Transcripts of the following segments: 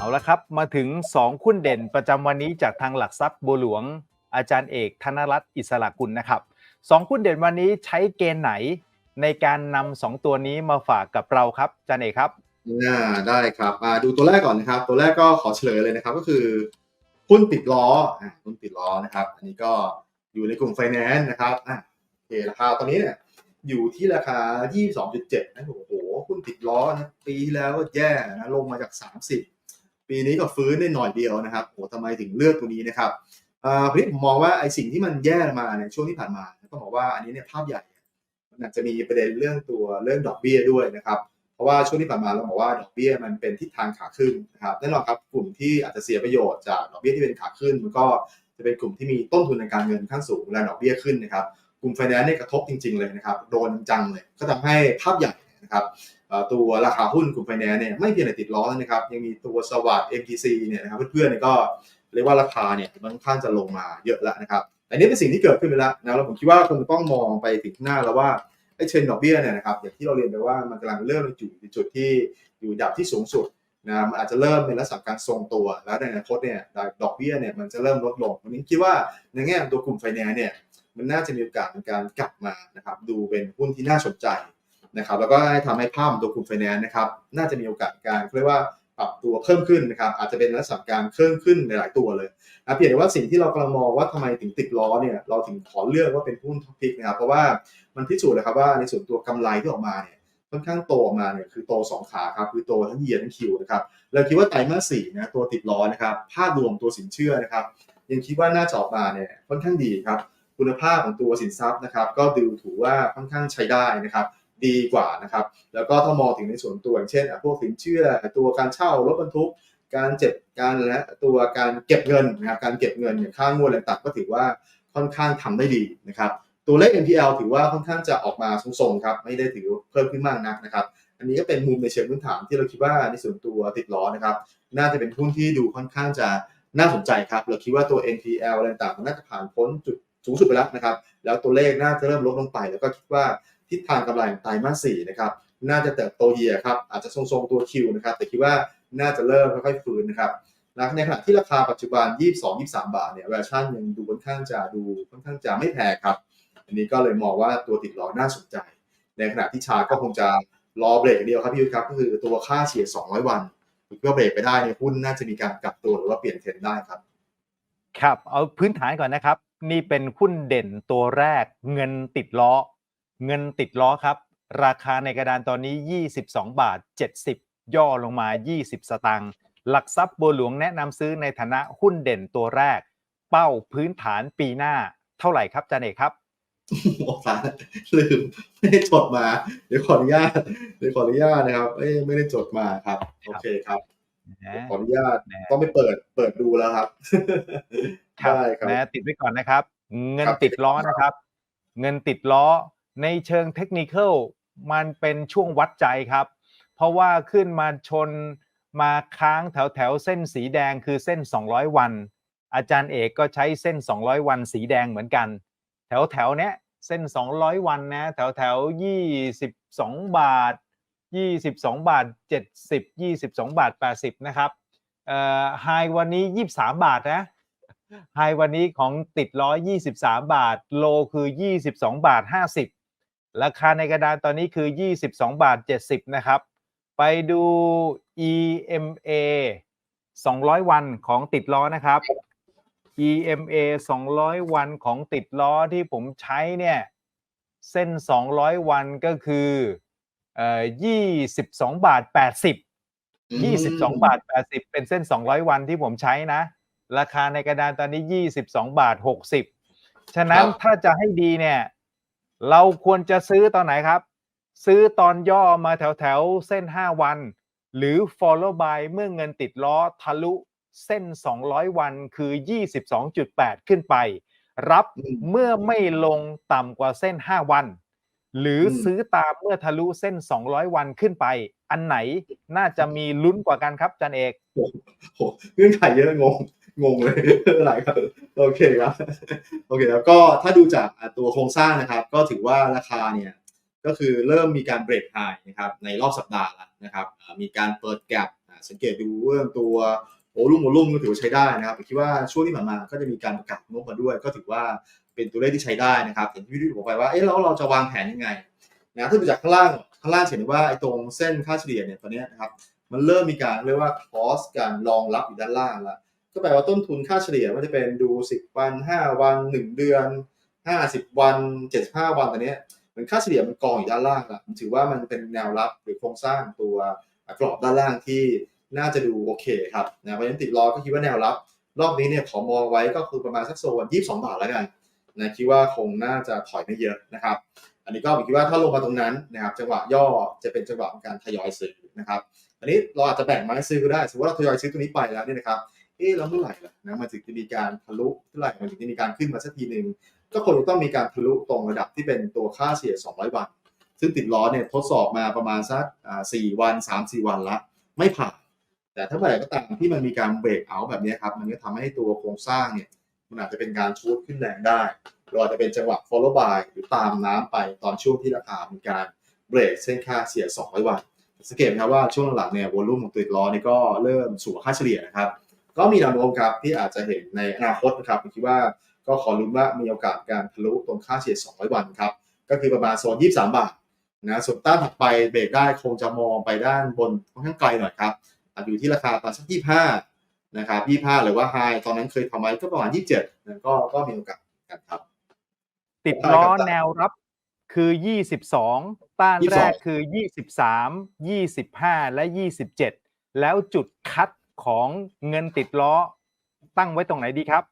เอาละครับ มาถึง 2 คุณเด่นประจำวันนี้จากทางหลักทรัพย์บัวหลวง อาจารย์เอกธนรัตน์อิสระกุลนะครับสองคุณเด่นวันนี้ใช้เกณฑ์ไหนในการนำสองตัวนี้มาฝากกับเราครับอาจารย์เอกครับอ่าได้ครับดูตัวแรกก่อนนะครับ ตัวแรกก็ขอเฉลยเลยนะครับก็คือหุ้นติดล้อหุ้นติดล้อนะครับ อันนี้ก็อยู่ในกลุ่มไฟแนนซ์นะครับอ่าโอเคราคาตอนนี้เนี่ยอยู่ที่ราคา 22.7นะโอ้โหหุ้นติดล้อนะปีที่แล้วก็แย่นะลงมาจาก 30 ปีนี้ก็ฟื้นได้หน่อยเดียวนะครับโอ้ทำไมถึงเลือกตัวนี้นะครับอ่าพี่ผมมองว่าไอ้สิ่งที่มันแย่มาในช่วงที่ผ่านมาต้องบอกว่าอันนี้เนี่ยภาพใหญ่มันอาจจะมีประเด็นเรื่องตัวเรื่องดอกเบี้ยด้วยนะครับ เพราะว่าช่วงที่ผ่านมาเราบอกว่าดอกเบี้ยมันเป็นทิศทางขาขึ้นนะครับแน่นอนครับกลุ่มที่อาจจะเสียประโยชน์จากดอกเบี้ยที่เป็นขาขึ้น มันก็จะเป็นกลุ่มที่มีต้นทุนในการเงินขั้นสูงและดอกเบี้ยขึ้นนะครับกลุ่มไฟแนนซ์เนี่ยกระทบจริง ๆเลยนะครับโดนจังเลย ก็ทำให้ภาพใหญ่ นะครับตัวราคาหุ้นกลุ่มไฟแนนซ์เนี่ยไม่เพียงแต่ติดล้อนะครับ ยังมีตัวสวัสด์ MTC เนี่ยนะครับเพื่อนๆก็เรียกว่าราคาเนี่ยมันค่อนข้างจะลงมาเยอะแล้วนะครับแต่นี่เป็นสิ่งที่เกิดขึ้นไปแล้วนะแล้วผมคิดว่าคงต้องมองไปถึงหน้าแล้วว่าไอ้เทรนดอกเบี้ยเนี่ยนะครับอย่างที่เราเรียนไปว่ามันกำลังเริ่มอยู่ในจุดที่อยู่ดับที่สูงสุดนะมันอาจจะเริ่มเป็นลักษณะการทรงตัว แล้วในอนาคตเนี่ยดอกเบี้ยเนี่ยมันจะเริ่มลดลงวันนี้คิดว่าในแง่ตัวกลุ่มไฟแนนซ์เนี่ยมันน่าจะมีโอกาสในการกลับมานะครับดูเป็นหุ้นที่น่าสนใจ นะครับแล้วก็ให้ทำให้ภาพของตัวกลุ่มไฟแนนซ์นะครับน่าจะมีโอกาสการเรียกว่าปรับตัวเพิ่มขึ้นนะครับอาจจะเป็นลักษณะการเพิ่มขึ้นหลายๆตัวเลยนะเพียงแต่ว่าสิ่งที่เรากำลังมองว่าทำไมถึงติดล้อเนี่ยเราถึงขอเลือกว่าเป็นหุ้นท็อปพิกนะครับเพราะว่ามันพิสูจน์นะครับว่าในส่วนตัวกำไรที่ออกมาเนี่ยค่อนข้างโตออกมาเนี่ยคือโต 2 ขาครับคือโตทั้งเยียทั้งคิวนะครับเราคิดว่าไตรมาสสี่นะตัวติดล้อนะครับภาพรวมตัวสินเชื่อนะครับยังคิดว่าน่าจะออกมาเนี่ยค่อนข้างดีครับคุณภาพของตัวสินทรัพย์นะครับก็ดูถือว่าค่อนข้างใช้ได้นะครับ ดีกว่านะครับ แล้วก็ถ้ามองถึงในส่วนตัวอย่างเช่นพวกสินเชื่อตัวการเช่ารถบรรทุก การเจ็บการและตัวการเก็บเงินนะครับการเก็บเงินอย่างค่างวดอะไรต่างก็ถือว่าค่อนข้างทำได้ดีนะครับตัวเลข NPL ถือว่าค่อนข้างจะออกมาทรงๆครับไม่ได้ถือเพิ่มขึ้นมากนักนะครับอันนี้ก็เป็นมุมในเชิงพื้นฐานที่เราคิดว่าในส่วนตัวติดล้อนะครับ น่าจะเป็นหุ้นที่ดูค่อนข้างจะน่าสนใจครับ เราคิดว่าตัว NPL อะไรต่างๆมันน่าจะผ่านพ้นจุดสูงสุดไปแล้วนะครับ แล้วตัวเลขน่าจะเริ่มลดลงไป แล้วก็คิดว่า ทิศทางกำไรไตรมาสสี่นะครับน่าจะเติบโตเยียครับอาจจะทรงๆตัวคิวนะครับแต่คิดว่าน่าจะเริ่มค่อยๆฟื้นนะครับในขณะที่ราคาปัจจุบัน 22-23 บาทเนี่ยแวร์ชันยังดูค่อนข้างจะดูค่อนข้างจะไม่แพงครับ อันนี้ก็เลยมองว่าตัวติดล้อน่าสนใจ ในขณะที่ชาก็คงจะรอเบรกเดียวครับพี่ยุทธครับ ก็คือตัวค่าเฉลี่ย 200 วันเพื่อเบรกไปได้เนี่ยหุ้นน่าจะมีการกลับตัวหรือว่าเปลี่ยนเทรนด์ได้ครับ ครับ เอาพื้นฐานก่อนนะครับ นี่เป็นหุ้นเด่นตัวแรกเงินติดล้อ เงินติดล้อครับ ราคาในกระดานตอนนี้ 22 บาท 70 ย่อลงมา 20 สตางค์หลักทรัพย์บัวหลวงแนะนำซื้อในฐานะหุ้นเด่นตัวแรก เป้าพื้นฐานปีหน้าเท่าไหร่ครับอาจารย์เอกครับโอ้สารลืมไม่ได้จดมา เดี๋ยวขออนุญาตเดี๋ยวขออนุญาตนะครับเอ้ยไม่ได้จดมาครับ โอเคครับขออนุญาตแหมต้องไปเปิดเปิดดูแล้วครับครับได้ครับนะติดไว้ก่อนนะครับ เงินครับติดล้อนะครับ เงินติดล้อ ในเชิงเทคนิคอลมันเป็นช่วงวัดใจครับ เพราะว่าขึ้นมาชนมาค้างแถวแถวเส้นสีแดงคือเส้น 200 วัน อาจารย์เอกก็ใช้เส้น 200 วันสีแดงเหมือนกัน แถวแถวเนี้ยเส้น 200 วันนะแถวแถว22 บาท 22 บาท 70 22 บาท 80 นะครับเอ่อไฮวันนี้ 23 บาทนะไฮวันนี้ของติดล้อ23 บาท โลคือ 22 บาท 50 ราคาในกระดานตอนนี้คือ 22 บาท 70 นะครับ ไปดู EMA 200 วันของติดล้อนะครับ EMA 200 วันของติดล้อที่ผมใช้เนี่ย เส้น 200 วันก็คือเอ่อ22 บาท 80 22 บาท 80 เป็นเส้น 200 วันที่ผมใช้นะ ราคาในกระดานตอนนี้ 22 บาท 60 ฉะนั้นครับถ้าจะให้ดีเนี่ย เราควรจะซื้อตอนไหนครับ ซื้อตอนย่อมาแถวแถวๆเส้น 5 วัน หรือ follow by เมื่อเงินติดล้อทะลุเส้น 200 วันคือ 22.8 ขึ้นไป รับอืมเมื่อไม่ลงต่ำกว่าเส้น 5 วัน หรืออมซื้อตามเมื่อทะลุเส้น 200 วันขึ้นไป อันไหนน่าจะมีลุ้นกว่ากันครับอาจันเอกโอ้โหเงื่อนไขเยอะงง งงเลยอะไรครับโอเคครับโอเคแล้วก็ถ้าดูจากตัวโครงสร้างนะครับ ก็ถือว่าราคาเนี่ยก็คือเริ่มมีการเบรกไฮนะครับในรอบสัปดาห์แล้วนะครับมีการเปิดแกลบสังเกตดูเรื่องตัวโอลุ่มโอลุ่มก็ถือว่าใช้ได้นะครับผมคิดว่าช่วงที่ผ่านมาก็จะมีการประกาศงบมาด้วย ก็ถือว่าเป็นตัวเลขที่ใช้ได้นะครับอย่างที่พี่ดุยบอกไปว่าเอ๊ะแล้วเราจะวางแผนยังไงนะถ้าดูจากข้างล่างข้างล่างเห็นว่าไอ้ตรงเส้นค่าเฉลี่ยเนี่ยตอนนี้นะครับมันเริ่มมีการเรียกว่าคอสการรองรับอยู่ด้านล่างแล้ว ก็แปลว่าต้นทุนค่าเฉลี่ยว่าจะเป็นดู 10 วัน 5 วัน 1 เดือน 50 วัน 75 วันตอนนี้เหมือนค่าเฉลี่ยมันกองอยู่ด้านล่างละผมถือว่ามันเป็นแนวรับหรือโครงสร้างตัวกรอบด้านล่างที่น่าจะดูโอเคครับนะเพราะฉะนั้นติดล้อก็คิดว่าแนวรับ รอบนี้เนี่ยขอมองไว้ก็คือประมาณสักโซน22 บาทแล้วกันนะคิดว่าคงน่าจะถอยไม่เยอะนะครับ อันนี้ก็ผมคิดว่าถ้าลงมาตรงนั้นนะครับจังหวะย่อจะเป็นจังหวะของการทยอยซื้อนะครับ อันนี้เราอาจจะแบ่งไม้ซื้อก็ได้ สมมติว่าเราทยอยซื้อตัวนี้ไปแล้วเนี่ยนะครับ เอ๊ะแล้วเมื่อไหร่ล่ะนะมันถึงจะมีการทะลุเมื่อไหร่มันถึงจะมีการขึ้นมาสักทีหนึ่งก็คงจะต้องมีการทะลุตรงระดับที่เป็นตัวค่าเฉลี่ย 200 วัน ซึ่งติดล้อเนี่ยทดสอบมาประมาณสักอ่า4วัน 3-4 วันละ ไม่ผ่าน แต่ถ้าเมื่อไหร่ก็ตามที่มันมีการเบรกเอาท์แบบนี้ครับ มันก็ทำให้ตัวโครงสร้างเนี่ย มันอาจจะเป็นการชูดขึ้นแรงได้หรืออาจจะเป็นจังหวะ follow by หรือตามน้ำไปตอนช่วงที่ราคามีการเบรกเส้นค่าเฉลี่ย 200 วัน สังเกตไหมครับว่าช่วงหลังเนี่ย วอลุ่มของติดล้อนี่ก็เริ่มสูงกว่าค่าเฉลี่ยนะครับ ก็มีแนวโน้มครับที่อาจจะเห็นในอนาคตนะครับผมคิดว่าก็ขอลุ้นว่ามีโอกาสการทะลุตรงค่าเฉลี่ย 200 วันครับก็คือประมาณโซน 23 บาทนะส่วนต้านถัดไปเบรกได้คงจะมองไปด้านบนค่อนข้างไกลหน่อยครับอาจอยู่ที่ราคาประมาณสัก 25 นะครับ 25 หรือว่าไฮตอนนั้นเคยทำไว้ก็ประมาณ 27นะก็ก็มีโอกาสกันครับ ติดล้อได้ครับแนวรับคือ 22 ต้าน22แรกคือ 23 25 และ 27 แล้วจุดคัด ของเงินติดล้อตั้งไว้ตรงไหนดีครับ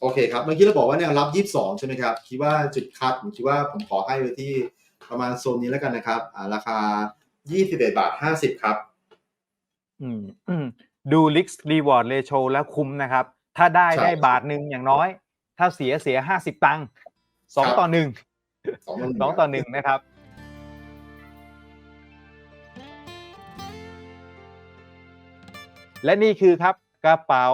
โอเคครับ เมื่อกี้เราบอกว่าแนวรับ 22 ใช่ไหมครับ คิดว่าจุดคัดผมคิดว่าผมขอให้ไว้ที่ประมาณโซนนี้แล้วกันนะครับอ่าราคา 21 บาท 50 ครับ อืมอืมดู risk reward ratio แล้วคุ้มนะครับ ถ้าได้ใช่ได้บาทหนึ่งอย่างน้อย ถ้าเสียเสีย 50 ตังค์สองครับต่อหนึ่งสองต่อหนึ่งสองต่อหนึ่งนะครับ และนี่คือครับกระเป๋า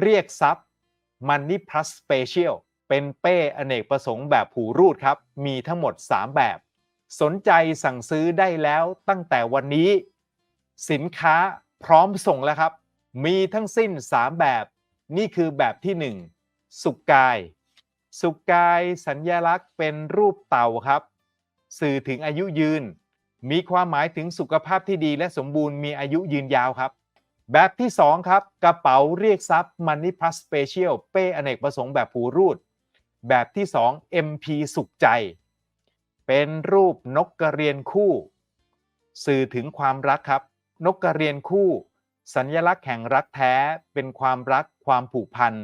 เรียกทรัพย์ Money Plus Special เป็นเป้อเนกประสงค์แบบผูรูดครับ มีทั้งหมด 3 แบบ สนใจสั่งซื้อได้แล้วตั้งแต่วันนี้ สินค้าพร้อมส่งแล้วครับ มีทั้งสิ้น 3 แบบ นี่คือแบบที่ 1 สุกกาย สุกกายสัญญลักษณ์เป็นรูปเต่าครับ สื่อถึงอายุยืน มีความหมายถึงสุขภาพที่ดีและสมบูรณ์มีอายุยืนยาวครับ แบบที่ 2 ครับ กระเป๋าเรียกทรัพย์ Money Plus Special เป้อเนกประสงค์แบบผูรูด แบบที่ 2 MP สุขใจ เป็นรูปนกกระเรียนคู่ สื่อถึงความรักครับ นกกระเรียนคู่ สัญลักษณ์แห่งรักแท้เป็นความรักความผูกพัน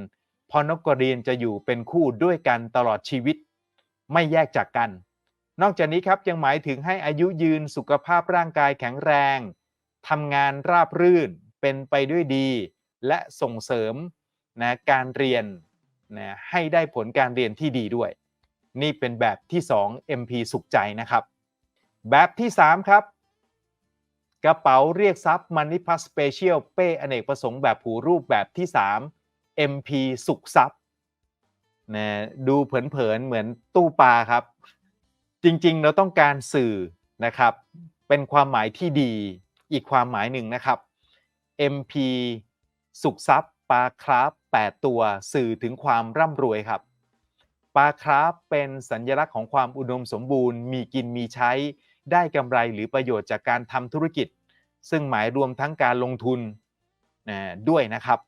พราะนกกระเรียนจะอยู่เป็นคู่ด้วยกันตลอดชีวิต ไม่แยกจากกัน นอกจากนี้ครับยังหมายถึงให้อายุยืนสุขภาพร่างกายแข็งแรงทำงานราบรื่น เป็นไปด้วยดี และส่งเสริมนะการเรียนนะให้ได้ผลการเรียนที่ดีด้วย นี่เป็นแบบที่ 2 MP สุขใจนะครับ แบบที่ 3 ครับ กระเป๋าเรียกทรัพย์ Money Plus Special เป้อเนกประสงค์แบบผูรูปแบบที่ 3 MP สุขทรัพย์นะดูเผินๆเหมือนตู้ปลาครับ จริงๆ เราต้องการสื่อนะครับ เป็นความหมายที่ดีอีกความหมายหนึ่งนะครับ MP สุขทรัพย์ปลาคราฟ8ตัวสื่อถึงความร่ำรวยครับปลาคราฟเป็นสัญลักษณ์ของความอุดมสมบูรณ์ มีกินมีใช้ ได้กำไรหรือประโยชน์จากการทำธุรกิจ ซึ่งหมายรวมทั้งการลงทุนนะด้วยนะครับ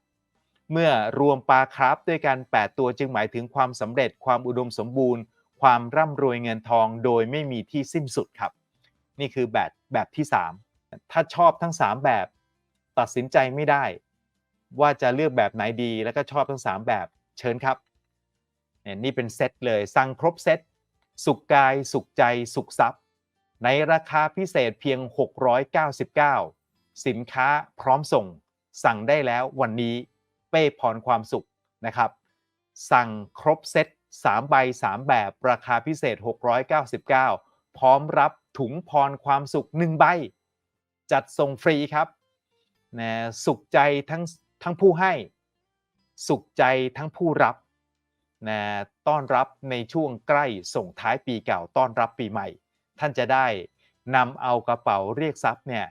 เมื่อรวมปลาคราฟด้วยกัน 8 ตัวจึงหมายถึงความสำเร็จความอุดมสมบูรณ์ ความร่ำรวยเงินทองโดยไม่มีที่สิ้นสุดครับ นี่คือแบบแบบที่ 3 ถ้าชอบทั้ง 3 แบบ ตัดสินใจไม่ได้ ว่าจะเลือกแบบไหนดีแล้วก็ชอบทั้ง 3 แบบเชิญครับเนี่ยนี่เป็นเซตเลยสั่งครบเซตสุขกายสุขใจสุขทรัพย์ ในราคาพิเศษเพียง 699 สินค้าพร้อมส่ง สั่งได้แล้ววันนี้เป้พรความสุขนะครับ สั่งครบเซต3ใบ3 แบบราคาพิเศษ 699 พร้อมรับถุงพรความสุข 1 ใบ จัดส่งฟรีครับ นะสุขใจทั้งทั้งผู้ให้ สุขใจทั้งผู้รับนะต้อนรับในช่วงใกล้ส่งท้ายปีเก่าต้อนรับปีใหม่ ท่านจะได้นำเอากระเป๋าเรียกทรัพย์เนี่ย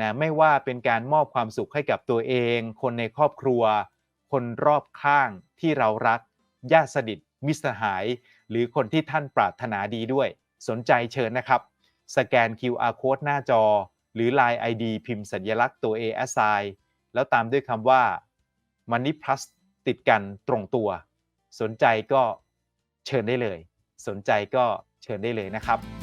นะไม่ว่าเป็นการมอบความสุขให้กับตัวเอง คนในครอบครัว คนรอบข้างที่เรารักญาติสนิทมิตรสหาย หรือคนที่ท่านปรารถนาดีด้วย สนใจเชิญนะครับ สแกน QR code หน้าจอ หรือ Line ID พิมพ์สัญลักษณ์ตัว A assign แล้วตามด้วยคำว่า Money Plus ติดกันตรงตัว สนใจก็เชิญได้เลย สนใจก็เชิญได้เลยนะครับ